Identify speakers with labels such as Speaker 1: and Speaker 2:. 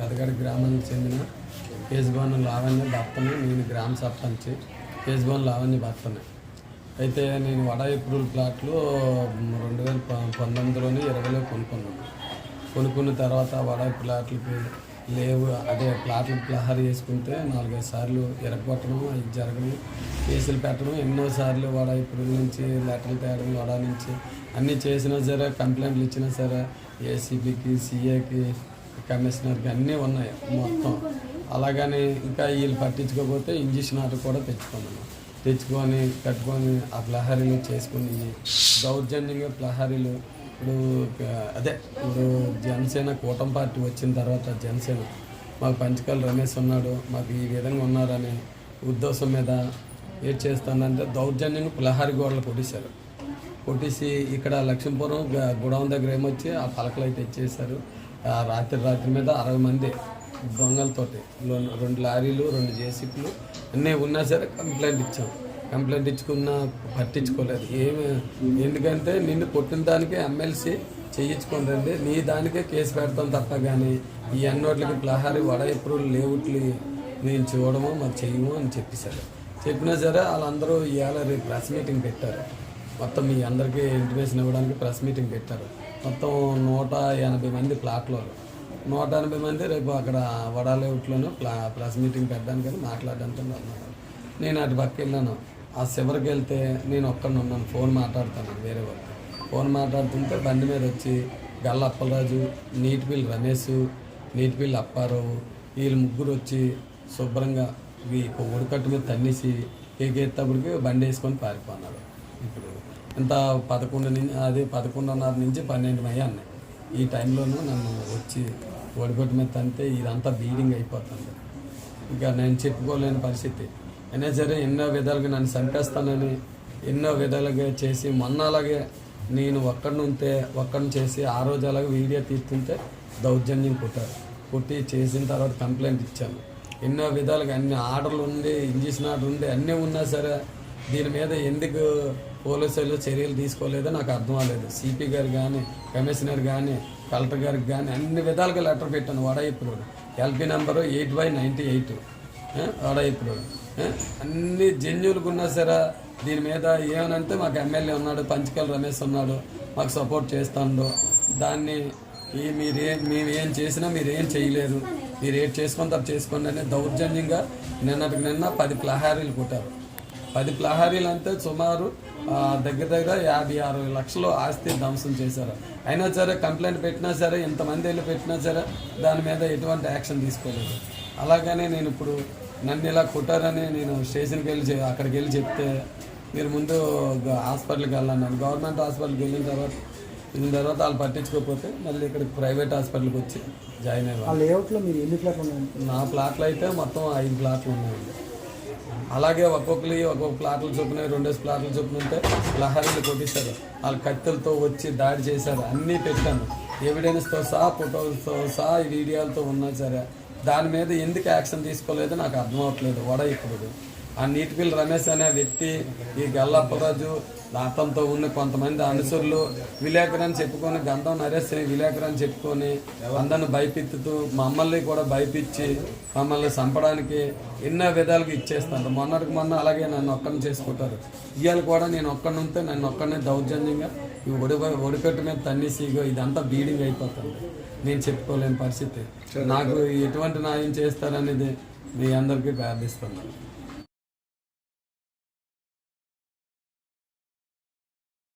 Speaker 1: పెదగడ గ్రామానికి చెందిన కేజీభవన్ లావణ్య భర్తని నేను గ్రామ సర్పంచ్ కేజీభవన్ లావణ్య భర్తని అయితే నేను వడ ఎప్రూల్ ప్లాట్లు రెండు వేల ప- ఇరవైలో కొనుక్కున్నాను. కొనుక్కున్న తర్వాత వడ ప్లాట్లకి లేవు. అదే ప్లాట్లు ప్రహారీ చేసుకుంటే నాలుగైదు సార్లు ఎరగొట్టడం జరగడం కేసులు పెట్టడం ఎన్నో సార్లు ఇప్పుడు నుంచి లెటర్లు తేయడం వడ నుంచి అన్నీ చేసినా సరే కంప్లైంట్లు ఇచ్చినా సరే ఏసీబీకి సీఏకి కమిషనర్కి అన్నీ ఉన్నాయి మొత్తం. అలాగని ఇంకా వీళ్ళు పట్టించుకోకపోతే ఇంజక్షన్ ఆర్డర్ కూడా తెచ్చుకున్నాను తెచ్చుకొని కట్టుకొని ఆ ప్లహారీలు చేసుకుని దౌర్జన్యంగా ప్లహారీలు ఇప్పుడు అదే ఇప్పుడు జనసేన కూటమి పార్టీ వచ్చిన తర్వాత జనసేన మాకు పంచకాల రమేష్ ఉన్నాడు మాకు ఈ విధంగా ఉన్నారని ఉద్దేశం మీద ఏం చేస్తానంటే దౌర్జన్యంగా పులహారి గోడలు కొట్టేశారు. కొట్టేసి ఇక్కడ లక్ష్మీపురం గుడౌన్ దగ్గర ఏమొచ్చి ఆ పలకలు అయితే ఇచ్చేసారు రాత్రి రాత్రి మీద అరవై మంది దొంగలతోటి రెండు లారీలు రెండు జేసీపీలు అన్నీ ఉన్నా సరే కంప్లైంట్ ఇచ్చాం. కంప్లైంట్ ఇచ్చుకున్నా పట్టించుకోలేదు. ఏమి ఎందుకంటే నిన్ను కొట్టిన దానికే ఎమ్మెల్సీ చేయించుకోండి నీ దానికే కేసు పెడతాం తప్ప కానీ ఈ అన్నోట్లకి ప్లహారీ వడ ఎప్పుడు లేవుట్లు నేను చూడము మరి చేయము అని చెప్పేశారు. చెప్పినా సరే వాళ్ళందరూ ఇవాళ రేపు ప్రెస్ మీటింగ్ పెట్టారు. మొత్తం మీ అందరికీ ఇంటిమేషన్ ఇవ్వడానికి ప్రెస్ మీటింగ్ పెట్టారు. మొత్తం నూట ఎనభై మంది ప్లాట్లో నూట ఎనభై మంది రేపు అక్కడ వడాలేవుట్లోనూ ప్లా ప్రెస్ మీటింగ్ పెట్టడానికి మాట్లాడడానికి అన్నారు నేను అటు పక్క వెళ్ళాను. ఆ చివరికి వెళ్తే నేను ఒక్కడిని ఉన్నాను. ఫోన్ మాట్లాడుతాను వేరే వాళ్ళు. ఫోన్ మాట్లాడుతుంటే బండి మీద వచ్చి గల్ల అప్పలరాజు నీటిపిల్లి రమేష్ నీటిపిల్లి అప్పారావు వీళ్ళు ముగ్గురు వచ్చి శుభ్రంగా ఈ ఉడికట్టు మీద తన్నేసి కేకెత్తప్పటికి బండి వేసుకొని పారిపోన్నారు ఇప్పుడు ఇంత పదకొండు నుంచి అది పదకొండున్నర నుంచి పన్నెండు మయ్య అన్నాయి. ఈ టైంలోనూ నన్ను వచ్చి ఒడిగొట్టు మీద తంతే ఇదంతా బీడింగ్ అయిపోతుంది. ఇంకా నేను చెప్పుకోలేని పరిస్థితి. అయినా సరే ఎన్నో విధాలుగా నన్ను చంపేస్తానని ఎన్నో విధాలుగా చేసి మొన్న అలాగే నేను ఒక్కడిని ఉంటే ఒక్కడిని చేసి ఆ రోజు అలాగే వీడియో తీస్తుంటే దౌర్జన్యం కుట్టారు. కుట్టి చేసిన తర్వాత కంప్లైంట్ ఇచ్చాను. ఎన్నో విధాలుగా అన్ని ఆర్డర్లు ఉండి ఇంజక్షన్ ఆర్డర్ ఉండి అన్నీ ఉన్నా సరే దీని మీద ఎందుకు పోలీసులు చర్యలు తీసుకోలేదో నాకు అర్థం అవ్వలేదు. సిపి గారు కానీ కమిషనర్ కానీ కలెక్టర్ గారికి కానీ అన్ని విధాలుగా లెటర్ పెట్టాను వడయిప్పుడు LP number eight by ninety eight. వడయిప్పుడు అన్ని జన్యులకు ఉన్నా సరే దీని మీద ఏమనంటే మాకు ఎమ్మెల్యే ఉన్నాడు పంచకల్ రమేష్ ఉన్నాడు మాకు సపోర్ట్ చేస్తాడు. దాన్ని ఈ మీరే మేమేం చేసినా మీరేం చేయలేదు చేయలేరు. మీరు ఏం చేసుకుంటారు చేసుకోండి అనే దౌర్జన్యంగా నిన్నటికి నిన్న పది ప్లహారీలు కొట్టారు. పది ప్లహారీలు అంటే సుమారు దగ్గర దగ్గర యాభై అరవై లక్షలు ఆస్తి ధ్వంసం చేశారు. అయినా సరే కంప్లైంట్ పెట్టినా సరే ఇంతమంది వెళ్ళి పెట్టినా సరే దాని మీద ఎటువంటి యాక్షన్ తీసుకోలేదు. అలాగనే నేను ఇప్పుడు నన్ను ఇలా కొట్టారని నేను స్టేషన్కి వెళ్ళి అక్కడికి వెళ్ళి చెప్తే మీరు ముందు హాస్పిటల్కి వెళ్ళాను గవర్నమెంట్ హాస్పిటల్కి వెళ్ళిన తర్వాత వెళ్ళిన తర్వాత వాళ్ళు పట్టించుకోకపోతే మళ్ళీ ఇక్కడ ప్రైవేట్ హాస్పిటల్కి వచ్చి జాయిన్
Speaker 2: ఉన్నాయి
Speaker 1: నా ప్లాట్లు అయితే మొత్తం ఐదు ప్లాట్లు ఉన్నాయండి. అలాగే ఒక్కొక్కరి ఒక్కొక్క ప్లాట్లు చొప్పున రెండేసి ప్లాట్లు చొప్పున ఉంటే లహరీలు కొట్టిస్తారు. వాళ్ళు కత్తులతో వచ్చి దాడి చేశారు. అన్నీ పెట్టాను. ఎవిడెన్స్తో సహా ఫోటోలతో సహా వీడియోలతో ఉన్నా సరే దాని మీద ఎందుకు యాక్షన్ తీసుకోలేదో నాకు అర్థం అవ్వట్లేదు. వడ ఇప్పుడు ఆ నీటిపిల్లి రమేష్ అనే వ్యక్తి ఈ గల్లప్పరాజు అతనితో ఉన్న కొంతమంది అనుసరులు విలేకరు అని చెప్పుకొని గంధం నరేష్ అని విలేకరు అని చెప్పుకొని అందరిని భయపెత్తుతూ మమ్మల్ని కూడా భయపించి మమ్మల్ని చంపడానికి ఎన్నో విధాలుగా ఇచ్చేస్తారు మొన్నటికి మొన్న అలాగే నన్ను ఒక్కరిని చేసుకుంటారు. ఇవాళ కూడా నేను ఒక్కడిని ఉంటే నన్ను ఒక్కడినే దౌర్జన్యంగా ఈ ఒడి ఒడిపెట్టు మీద తన్నేసి ఇదంతా బీడింగ్ అయిపోతుంది. నేను చెప్పుకోలేని పరిస్థితి. నాకు ఎటువంటి న్యాయం చేస్తారనేది మీ అందరికీ ప్రార్థిస్తున్నాను